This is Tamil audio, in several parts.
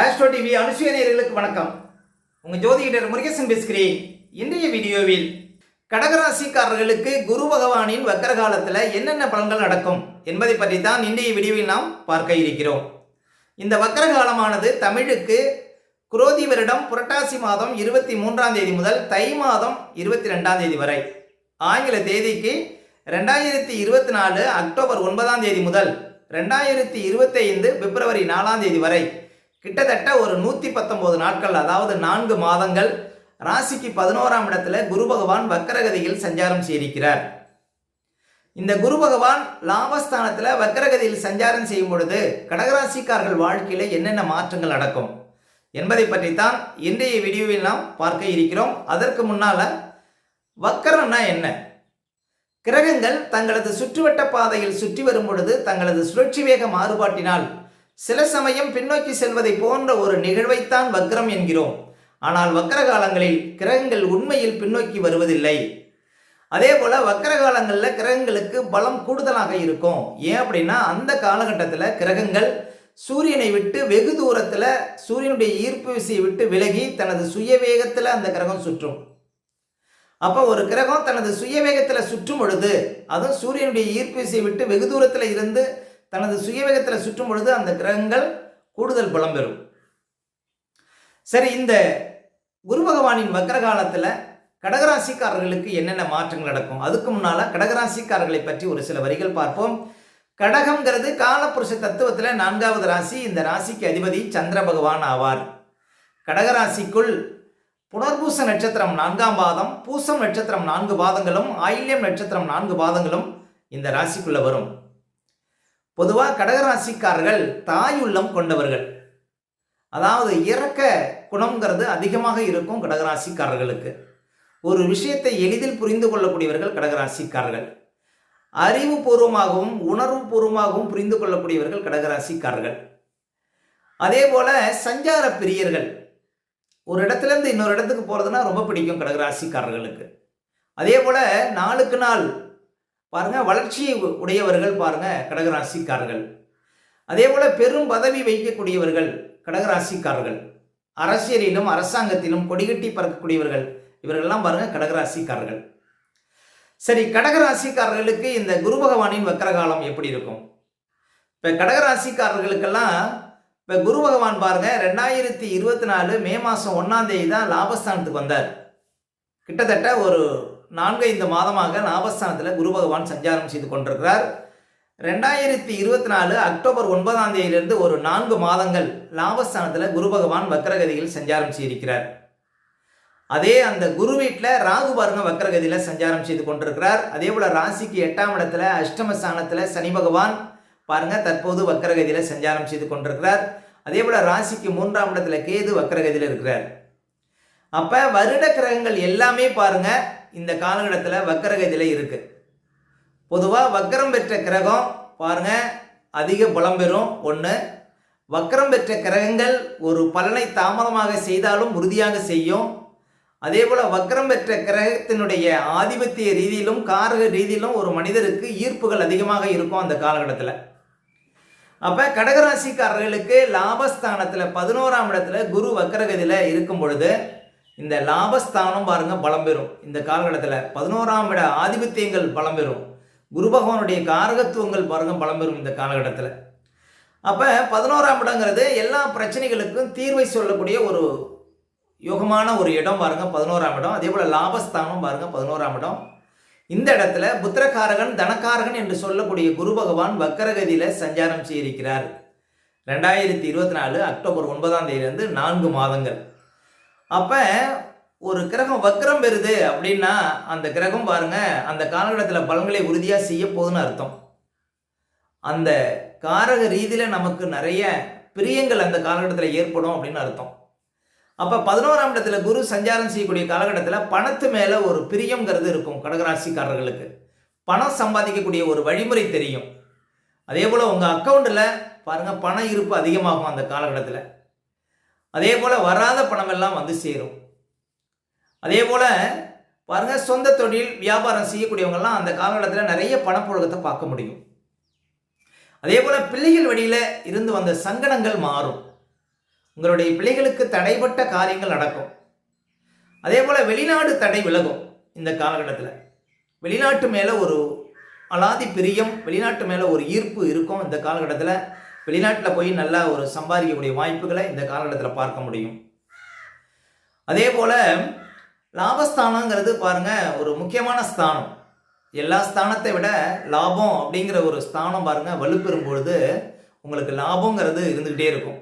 ஆஸ்ட்ரோ டிவி அனுசுய நேர்களுக்கு வணக்கம். உங்கள் ஜோதிடர் முருகேசன் பேசுகிறேன் இன்றைய வீடியோவில் கடகராசிக்காரர்களுக்கு குரு பகவானின் வக்கர காலத்தில் என்னென்ன பலன்கள் நடக்கும் என்பதை பற்றி தான் இன்றைய வீடியோவில் நாம் பார்க்க இருக்கிறோம். இந்த வக்கர காலமானது தமிழுக்கு குரோதி வருடம் புரட்டாசி மாதம் இருபத்தி மூன்றாம் தேதி முதல் தை மாதம் இருபத்தி ரெண்டாம் தேதி வரை. ஆங்கில தேதிக்கு ரெண்டாயிரத்தி இருபத்தி நாலு அக்டோபர் ஒன்பதாம் தேதி முதல் ரெண்டாயிரத்தி இருபத்தைந்து பிப்ரவரி நாலாம் தேதி வரை. கிட்டத்தட்ட ஒரு நூற்றி பத்தொம்போது நாட்கள் அதாவது நான்கு மாதங்கள் ராசிக்கு பதினோராம் இடத்துல குரு பகவான் வக்கரகதியில் சஞ்சாரம் செய்திருக்கிறார். இந்த குரு பகவான் லாபஸ்தானத்தில் வக்கரகதியில் சஞ்சாரம் செய்யும் பொழுது கடகராசிக்காரர்கள் வாழ்க்கையில் என்னென்ன மாற்றங்கள் நடக்கும் என்பதை பற்றி தான் இன்றைய வீடியோவில் நாம் பார்க்க இருக்கிறோம். அதற்கு முன்னால் வக்கரம்னா என்ன? கிரகங்கள் தங்களது சுற்றுவட்ட பாதையில் சுற்றி வரும் பொழுது தங்களது சுழற்சி வேக மாறுபாட்டினால் சில சமயம் பின்னோக்கி செல்வதை போன்ற ஒரு நிகழ்வைத்தான் வக்ரம் என்கிறோம். ஆனால் வக்கர காலங்களில் கிரகங்கள் உண்மையில் பின்னோக்கி வருவதில்லை. அதே போல் வக்கர காலங்களில் கிரகங்களுக்கு பலம் கூடுதலாக இருக்கும். ஏன் அப்படின்னா அந்த காலகட்டத்தில் கிரகங்கள் சூரியனை விட்டு வெகு தூரத்தில் சூரியனுடைய ஈர்ப்பு விசையை விட்டு விலகி தனது சுய வேகத்தில் அந்த கிரகம் சுற்றும். அப்போ ஒரு கிரகம் தனது சுய வேகத்தில் சுற்றும் பொழுது அதுவும் சூரியனுடைய ஈர்ப்பு விசையை விட்டு வெகு தூரத்தில் இருந்து தனது சுயவேகத்தில் சுற்றும் பொழுது அந்த கிரகங்கள் கூடுதல் பலம் பெறும். சரி இந்த குரு பகவானின் வக்கர காலத்தில் கடகராசிக்காரர்களுக்கு என்னென்ன மாற்றங்கள் நடக்கும்? அதுக்கு முன்னால் கடகராசிக்காரர்களை பற்றி ஒரு சில வரிகள் பார்ப்போம். கடகம்ங்கிறது காலப்புருஷ தத்துவத்தில் நான்காவது ராசி இந்த ராசிக்கு அதிபதி சந்திர பகவான் ஆவார். கடகராசிக்குள் புனர்பூச நட்சத்திரம் நான்காம் பாதம் பூசம் நட்சத்திரம் நான்கு பாதங்களும் ஆயில்யம் நட்சத்திரம் நான்கு பாதங்களும் இந்த ராசிக்குள்ளே வரும். பொதுவாக கடகராசிக்காரர்கள் தாயுள்ளம் கொண்டவர்கள். அதாவது இறக்க குணம்ங்கிறது அதிகமாக இருக்கும் கடகராசிக்காரர்களுக்கு. ஒரு விஷயத்தை எளிதில் புரிந்து கொள்ளக்கூடியவர்கள் கடகராசிக்காரர்கள். அறிவுபூர்வமாகவும் உணர்வுபூர்வமாகவும் புரிந்து கொள்ளக்கூடியவர்கள் கடகராசிக்காரர்கள். அதே போல சஞ்சார பிரியர்கள். ஒரு இடத்துலேருந்து இன்னொரு இடத்துக்கு போகிறதுனா ரொம்ப பிடிக்கும் கடகராசிக்காரர்களுக்கு. அதே போல் நாளுக்கு நாள் பாருங்கள் வளர்ச்சி உடையவர்கள் பாருங்கள் கடகராசிக்காரர்கள். அதே போல் பெரும் பதவி வைக்கக்கூடியவர்கள் கடகராசிக்காரர்கள். அரசியலிலும் அரசாங்கத்திலும் கொடிகட்டி பறக்கக்கூடியவர்கள் இவர்கள்லாம் பாருங்கள் கடகராசிக்காரர்கள். சரி கடகராசிக்காரர்களுக்கு இந்த குரு பகவானின் வக்கரகாலம் எப்படி இருக்கும்? இப்போ கடகராசிக்காரர்களுக்கெல்லாம் இப்போ குரு பகவான் பாருங்க ரெண்டாயிரத்தி இருபத்தி நாலு மே மாதம் ஒன்றாம் தேதி தான் லாபஸ்தானத்துக்கு வந்தார். கிட்டத்தட்ட ஒரு நான்கைந்து மாதமாக லாபஸ்தானத்தில் குரு பகவான் சஞ்சாரம் செய்து கொண்டிருக்கிறார். ரெண்டாயிரத்தி இருபத்தி நாலு அக்டோபர் ஒன்பதாம் தேதியிலிருந்து ஒரு நான்கு மாதங்கள் லாபஸ்தானத்தில் குரு பகவான் வக்கரகதியில் சஞ்சாரம் செய்திருக்கிறார். அதே அந்த குரு வீட்டில் ராகு பாருங்க வக்கரகதியில் சஞ்சாரம் செய்து கொண்டிருக்கிறார். அதே போல் ராசிக்கு எட்டாம் இடத்துல அஷ்டமஸ்தானத்தில் சனி பகவான் பாருங்க தற்போது வக்கரகதியில் சஞ்சாரம் செய்து கொண்டிருக்கிறார். அதே போல் ராசிக்கு மூன்றாம் இடத்துல கேது வக்கரகதியில் இருக்கிறார். அப்போ வருட கிரகங்கள் எல்லாமே பாருங்க இந்த காலகட்டத்தில் வக்கரகதியில் இருக்கு. பொதுவாக வக்கரம் பெற்ற கிரகம் பாருங்க அதிக பலம் பெறும். ஒன்று வக்கரம் பெற்ற கிரகங்கள் ஒரு பலனை தாமதமாக செய்தாலும் உறுதியாக செய்யும். அதே போல் வக்கரம் பெற்ற கிரகத்தினுடைய ஆதிபத்திய ரீதியிலும் காரக ரீதியிலும் ஒரு மனிதருக்கு ஈர்ப்புகள் அதிகமாக இருக்கும் அந்த காலகட்டத்தில். அப்போ கடகராசிக்காரர்களுக்கு லாபஸ்தானத்தில் பதினோராம் இடத்துல குரு வக்கரகதியில் இருக்கும் பொழுது இந்த லாபஸ்தானம் பாருங்க பலம் பெறும். இந்த காலகட்டத்தில் பதினோராம் இட ஆதிபத்தியங்கள் பலம் பெறும். குரு பகவானுடைய காரகத்துவங்கள் பாருங்க பலம் பெறும் இந்த காலகட்டத்தில். அப்போ பதினோராம் இடங்கிறது எல்லா பிரச்சனைகளுக்கும் தீர்வை சொல்லக்கூடிய ஒரு யோகமான ஒரு இடம் பாருங்க பதினோராம் இடம். அதே போல் லாபஸ்தானம் பாருங்க பதினோராம் இடம். இந்த இடத்துல புத்திரகாரகன் தனக்காரகன் என்று சொல்லக்கூடிய குரு பகவான் வக்கரகதியில் சஞ்சாரம் செய்திருக்கிறார். ரெண்டாயிரத்தி இருபத்தி நாலு அக்டோபர் ஒன்பதாம் தேதியிலிருந்து நான்கு மாதங்கள். அப்போ ஒரு கிரகம் வக்ரம் பெறுது அப்படின்னா அந்த கிரகம் பாருங்க அந்த காலகட்டத்தில் பலன்களை உறுதியாக செய்ய போகுதுன்னு அர்த்தம். அந்த காரக ரீதியில் நமக்கு நிறைய பிரியங்கள் அந்த காலகட்டத்தில் ஏற்படும் அப்படின்னு அர்த்தம். அப்போ பதினோராம் இடத்துல குரு சஞ்சாரம் செய்யக்கூடிய காலகட்டத்தில் பணத்து மேலே ஒரு பிரியங்கிறது இருக்கும் கடகராசிக்காரர்களுக்கு. பணம் சம்பாதிக்கக்கூடிய ஒரு வழிமுறை தெரியும். அதே போல் உங்கள் அக்கௌண்ட்டில் பாருங்கள் பண இருப்பு அதிகமாகும் அந்த காலகட்டத்தில். அதே போல் வராத பணம் எல்லாம் வந்து சேரும். அதே போல் பாருங்கள் சொந்த தொழில் வியாபாரம் செய்யக்கூடியவங்கெல்லாம் அந்த காலகட்டத்தில் நிறைய பணப்புழக்கத்தை பார்க்க முடியும். அதே போல் பிள்ளைகள் வழியில் இருந்து வந்த சங்கடங்கள் மாறும். உங்களுடைய பிள்ளைகளுக்கு தடைப்பட்ட காரியங்கள் நடக்கும். அதே போல் வெளிநாடு தடை விலகும் இந்த காலகட்டத்தில். வெளிநாட்டு மேலே ஒரு அலாதி பிரியம் வெளிநாட்டு மேலே ஒரு ஈர்ப்பு இருக்கும் இந்த காலகட்டத்தில். வெளிநாட்டில் போய் நல்லா ஒரு சம்பாதிக்கக்கூடிய வாய்ப்புகளை இந்த காலகட்டத்தில் பார்க்க முடியும். அதே போல் லாபஸ்தானங்கிறது பாருங்க ஒரு முக்கியமான ஸ்தானம். எல்லா ஸ்தானத்தை விட லாபம் அப்படிங்கிற ஒரு ஸ்தானம் பாருங்க வலுப்பெறும் பொழுது உங்களுக்கு லாபங்கிறது இருந்துக்கிட்டே இருக்கும்.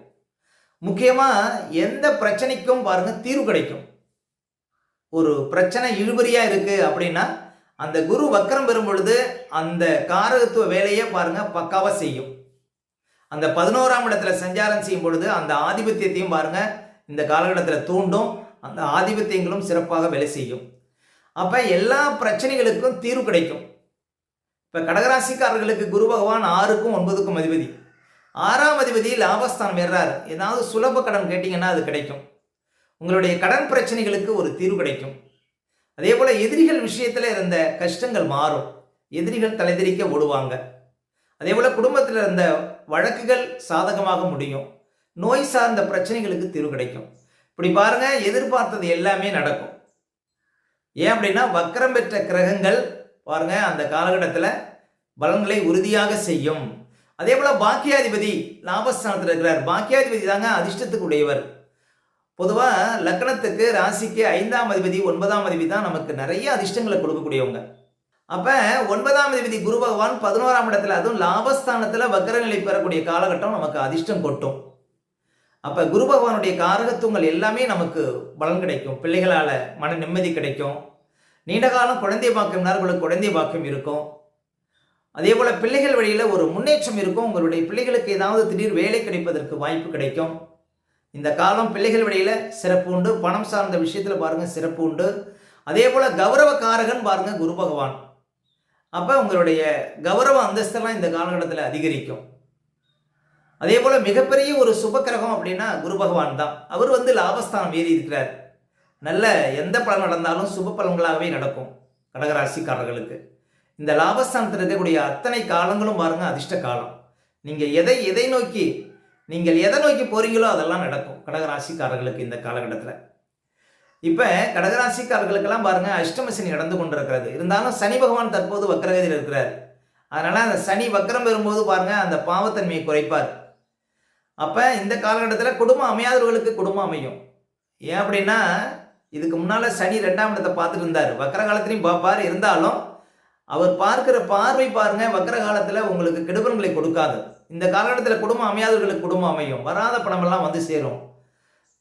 முக்கியமாக எந்த பிரச்சனைக்கும் பாருங்க தீர்வு கிடைக்கும். ஒரு பிரச்சனை இழுபறியாக இருக்குது அப்படின்னா அந்த குரு வக்கரம் பெறும் பொழுது அந்த காரகத்துவ வேலையை பாருங்க பக்காவாக செய்யும். அந்த பதினோராம் இடத்துல சஞ்சாரம் செய்யும் பொழுது அந்த ஆதிபத்தியத்தையும் பாருங்க இந்த காலகட்டத்தில் தூண்டும் அந்த ஆதிபத்தியங்களும் சிறப்பாக வேலை செய்யும். அப்போ எல்லா பிரச்சனைகளுக்கும் தீர்வு கிடைக்கும். இப்போ கடகராசிக்காரர்களுக்கு குரு பகவான் ஆறுக்கும் ஒன்பதுக்கும் அதிபதி. ஆறாம் அதிபதி லாபஸ்தானம் ஏறார் ஏதாவது சுலப கடன் கேட்டிங்கன்னா அது கிடைக்கும். உங்களுடைய கடன் பிரச்சனைகளுக்கு ஒரு தீர்வு கிடைக்கும். அதே போல் எதிரிகள் விஷயத்தில் இருந்த கஷ்டங்கள் மாறும். எதிரிகள் தலைதெறிக்க ஓடுவாங்க. அதே போல் குடும்பத்தில் இருந்த வழக்குகள் சாதகமாக முடியும். நோய் சார்ந்த பிரச்சனைகளுக்கு தீர்வு கிடைக்கும். இப்படி பாருங்க எதிர்பார்த்தது எல்லாமே நடக்கும். ஏன் அப்படின்னா வக்கரம் பெற்ற கிரகங்கள் பாருங்க அந்த காலகட்டத்தில் பலன்களை உறுதியாக செய்யும். அதே போல பாக்கியாதிபதி லாபஸ்தானத்தில் இருக்கிறார். பாக்கியாதிபதி தாங்க அதிர்ஷ்டத்துக்கு உடையவர் பொதுவாக லக்னத்துக்கு ராசிக்கு ஐந்தாம் அதிபதி ஒன்பதாம் அதிபதி தான் நமக்கு நிறைய அதிர்ஷ்டங்களை கொடுக்கக்கூடியவங்க. அப்போ ஒன்பதாம் தேதி குரு பகவான் பதினோராம் இடத்துல அதுவும் லாபஸ்தானத்தில் வக்கரநிலை பெறக்கூடிய காலகட்டம் நமக்கு அதிர்ஷ்டம் கொட்டும். அப்போ குரு பகவானுடைய காரகத்துவங்கள் எல்லாமே நமக்கு பலன் கிடைக்கும். பிள்ளைகளால் மன நிம்மதி கிடைக்கும். நீண்ட காலம் குழந்தை பாக்கியம் உங்களுக்கு குழந்தை பாக்கியம் இருக்கும். அதே போல் பிள்ளைகள் வழியில் ஒரு முன்னேற்றம் இருக்கும். உங்களுடைய பிள்ளைகளுக்கு ஏதாவது திடீர் வேலை கிடைப்பதற்கு வாய்ப்பு கிடைக்கும். இந்த காலம் பிள்ளைகள் வழியில் சிறப்பு உண்டு. பணம் சார்ந்த விஷயத்தில் பாருங்கள் சிறப்பு உண்டு. அதே போல் கௌரவ காரகன் பாருங்கள் குரு பகவான். அப்போ உங்களுடைய கௌரவ அந்தஸ்தெல்லாம் இந்த காலகட்டத்தில் அதிகரிக்கும். அதே போல் மிகப்பெரிய ஒரு சுபக்கிரகம் அப்படின்னா குரு பகவான் தான். அவர் வந்து லாபஸ்தானம் ஏறி இருக்கிறார். நல்ல எந்த பலன் நடந்தாலும் சுப பலன்களாகவே நடக்கும் கடகராசிக்காரர்களுக்கு. இந்த லாபஸ்தானத்தில் இருக்கக்கூடிய அத்தனை காலங்களும் பாருங்க அதிர்ஷ்ட காலம். நீங்கள் எதை எதை நோக்கி நீங்கள் எதை நோக்கி போறீங்களோ அதெல்லாம் நடக்கும் கடகராசிக்காரர்களுக்கு இந்த காலகட்டத்தில். இப்போ கடகராசிக்காரர்களுக்கெல்லாம் பாருங்க அஷ்டம சனி நடந்து கொண்டிருக்கிறது. இருந்தாலும் சனி பகவான் தற்போது வக்கரகதியில் இருக்கிறார். அதனால அந்த சனி வக்கரம் பெறும்போது பாருங்க அந்த பாவத்தன்மையை குறைப்பார். அப்போ இந்த காலகட்டத்தில் குடும்பம் அமையாதவர்களுக்கு குடும்பம் அமையும். ஏன் அப்படின்னா இதுக்கு முன்னால் சனி ரெண்டாம் இடத்தை பார்த்துட்டு இருந்தார். வக்கர காலத்திலையும் பார்ப்பார். இருந்தாலும் அவர் பார்க்கிற பார்வை பாருங்க வக்கர காலத்தில் உங்களுக்கு கெடுபலங்களை கொடுக்காது. இந்த காலகட்டத்தில் குடும்பம் அமையாதவர்களுக்கு குடும்பம் அமையும். வராத பணமெல்லாம் வந்து சேரும்.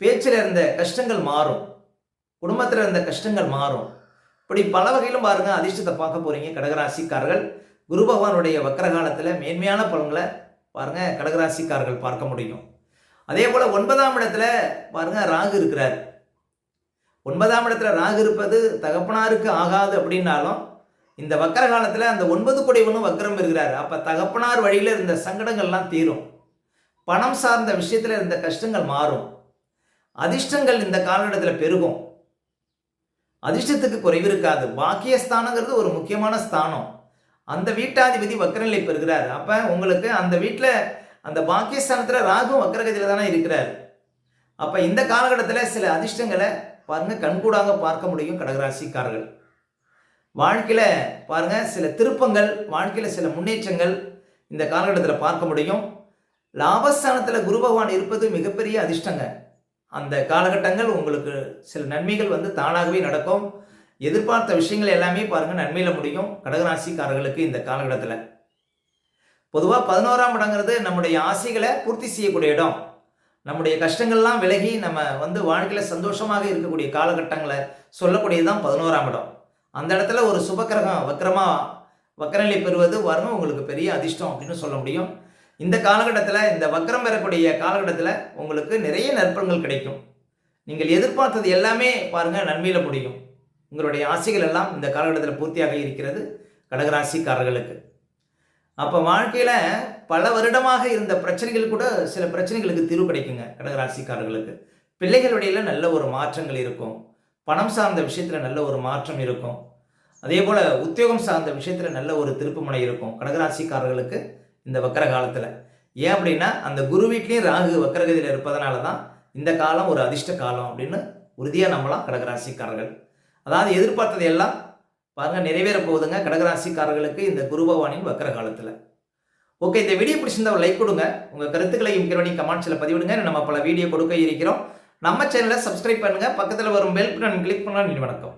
பேச்சில் இருந்த கஷ்டங்கள் மாறும். குடும்பத்தில் இருந்த கஷ்டங்கள் மாறும். இப்படி பல வகையிலும் பாருங்க அதிர்ஷ்டத்தை பார்க்க போறீங்க. கடகராசிக்காரர்கள் குரு பகவானுடைய வக்கர காலத்தில் மேன்மையான பலன்களை பாருங்க கடகராசிக்காரர்கள் பார்க்க முடியும். அதே போல ஒன்பதாம் இடத்துல பாருங்க ராகு இருக்கிறார். ஒன்பதாம் இடத்துல ராகு இருப்பது தகப்பனாருக்கு ஆகாது அப்படின்னாலும் இந்த வக்கர காலத்தில் அந்த ஒன்பது குடைவனும் வக்கரம் இருக்கிறார் அப்போ தகப்பனார் வழியில் இருந்த சங்கடங்கள்லாம் தீரும். பணம் சார்ந்த விஷயத்தில் இருந்த கஷ்டங்கள் மாறும். அதிர்ஷ்டங்கள் இந்த காலகட்டத்தில் பெருகும். அதிர்ஷ்டத்துக்கு குறைவு இருக்காது. பாக்கியஸ்தானங்கிறது ஒரு முக்கியமான ஸ்தானம். அந்த வீட்டாதிபதி வக்கரநிலை பெறுகிறார். அப்போ உங்களுக்கு அந்த வீட்டில் அந்த பாக்கியஸ்தானத்தில் ராகு வக்கரகதியில் தானே இருக்கிறார். அப்போ இந்த காலகட்டத்தில் சில அதிர்ஷ்டங்களை பாருங்கள் கண்கூடாக பார்க்க முடியும் கடகராசிக்காரர்கள். வாழ்க்கையில் பாருங்கள் சில திருப்பங்கள் வாழ்க்கையில் சில முன்னேற்றங்கள் இந்த காலகட்டத்தில் பார்க்க முடியும். லாபஸ்தானத்தில் குரு பகவான் இருப்பது மிகப்பெரிய அதிர்ஷ்டங்க. அந்த காலகட்டங்கள் உங்களுக்கு சில நன்மைகள் வந்து தானாகவே நடக்கும். எதிர்பார்த்த விஷயங்கள் எல்லாமே பாருங்கள் நன்மையில் முடியும். கடகராசிக்காரர்களுக்கு இந்த காலகட்டத்தில். பொதுவாக பதினோராம் இடங்கிறது நம்முடைய ஆசைகளை பூர்த்தி செய்யக்கூடிய இடம். நம்முடைய கஷ்டங்கள்லாம் விலகி நம்ம வந்து வாழ்க்கையில் சந்தோஷமாக இருக்கக்கூடிய காலகட்டங்களை சொல்லக்கூடியது தான் பதினோராம் இடம். அந்த இடத்துல ஒரு சுபக்கிரகம் வக்கரமாக வக்கரநிலை பெறுவது வரும் உங்களுக்கு பெரிய அதிர்ஷ்டம் அப்படின்னு சொல்ல முடியும். இந்த காலகட்டத்தில் இந்த வக்கரம் பெறக்கூடிய காலகட்டத்தில் உங்களுக்கு நிறைய நற்பங்கள் கிடைக்கும். நீங்கள் எதிர்பார்த்தது எல்லாமே பாருங்கள் நன்மையில் முடியும். உங்களுடைய ஆசைகள் எல்லாம் இந்த காலகட்டத்தில் பூர்த்தியாக இருக்கிறது கடகராசிக்காரர்களுக்கு. அப்போ வாழ்க்கையில் பல வருடமாக இருந்த பிரச்சனைகள் கூட சில பிரச்சனைகளுக்கு தீர்வு கிடைக்குங்க கடகராசிக்காரர்களுக்கு. பிள்ளைகளுடையில நல்ல ஒரு மாற்றங்கள் இருக்கும். பணம் சார்ந்த விஷயத்தில் நல்ல ஒரு மாற்றம் இருக்கும். அதே போல் உத்தியோகம் சார்ந்த விஷயத்தில் நல்ல ஒரு திருப்புமுனை இருக்கும் கடகராசிக்காரர்களுக்கு. இந்த வக்கர காலத்தில் ஏன் அப்படின்னா அந்த குரு வீட்லேயும் ராகு வக்கரகதியில் இருப்பதனால தான் இந்த காலம் ஒரு அதிர்ஷ்ட காலம் அப்படின்னு உறுதியாக நம்மளாம் கடகராசிக்காரர்கள். அதாவது எதிர்பார்த்தது எல்லாம் பாருங்கள் நிறைவேற போகுதுங்க கடகராசிக்காரர்களுக்கு இந்த குரு பகவானின் வக்கர காலத்தில் ஓகே இந்த வீடியோ பிடிச்சிருந்தா ஒரு லைக் கொடுங்க. உங்கள் கருத்துக்களையும் கிரவணி கமெண்ட்ஸில் பதிவிடுங்க. நம்ம பல வீடியோ கொடுக்க இருக்கிறோம். நம்ம சேனலை சப்ஸ்கிரைப் பண்ணுங்கள் பக்கத்தில் வரும் பெல் பட்டன் கிளிக் பண்ணலாம் வணக்கம்.